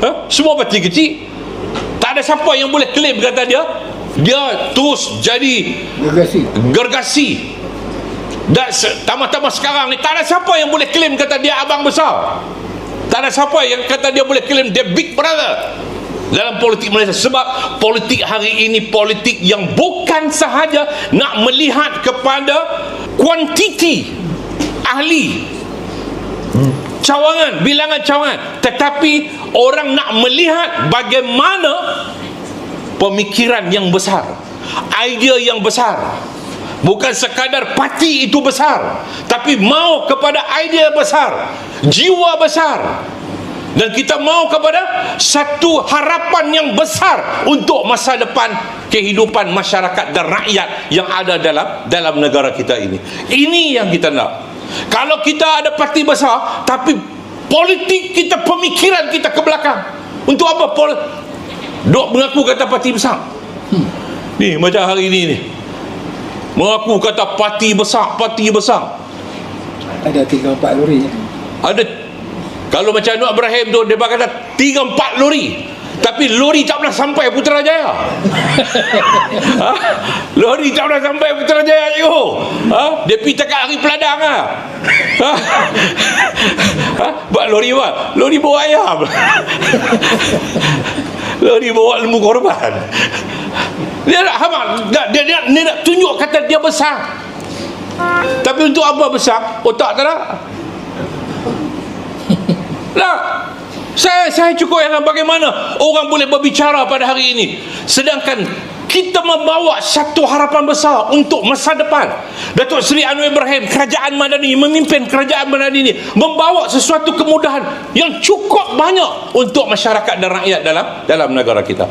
Ha? Semua parti kecil. Tak ada siapa yang boleh klaim kata dia dia terus jadi Gergasi. gergasi. Dan tambah-tambah sekarang ni tak ada siapa yang boleh klaim kata dia abang besar. Tak ada siapa yang kata dia boleh klaim dia big brother dalam politik Malaysia sebab politik hari ini politik yang bukan sahaja nak melihat kepada kuantiti ahli cawangan bilangan cawangan. Tetapi orang nak melihat bagaimana pemikiran yang besar idea yang besar. Bukan sekadar parti itu besar tapi mau kepada idea besar jiwa besar. Dan kita mau kepada satu harapan yang besar untuk masa depan kehidupan masyarakat dan rakyat yang ada dalam dalam negara kita ini. Ini yang kita nak kalau kita ada parti besar tapi politik kita pemikiran kita ke belakang untuk apa pol dok mengaku kata parti besar? Ni macam hari ini ni. Mengaku kata parti besar parti besar. Ada tiga empat lori. ada. Kalau macam Anwar Ibrahim tu dia kata tiga empat lori tapi lori tak pernah sampai Putrajaya ha? lori tak pernah sampai Putrajaya cikgu ha? dia pergi tekat hari peladang lah ha? ha? buat lori apa? lori bawa ayam lori bawa lembu korban dia nak hamak dia, dia, dia, dia nak tunjuk kata dia besar tapi untuk apa besar otak tak ada lah saya saya cukup yang bagaimana orang boleh berbicara pada hari ini. Sedangkan kita membawa satu harapan besar untuk masa depan. Datuk Seri Anwar Ibrahim kerajaan Madani memimpin kerajaan Madani ini membawa sesuatu kemudahan yang cukup banyak untuk masyarakat dan rakyat dalam dalam negara kita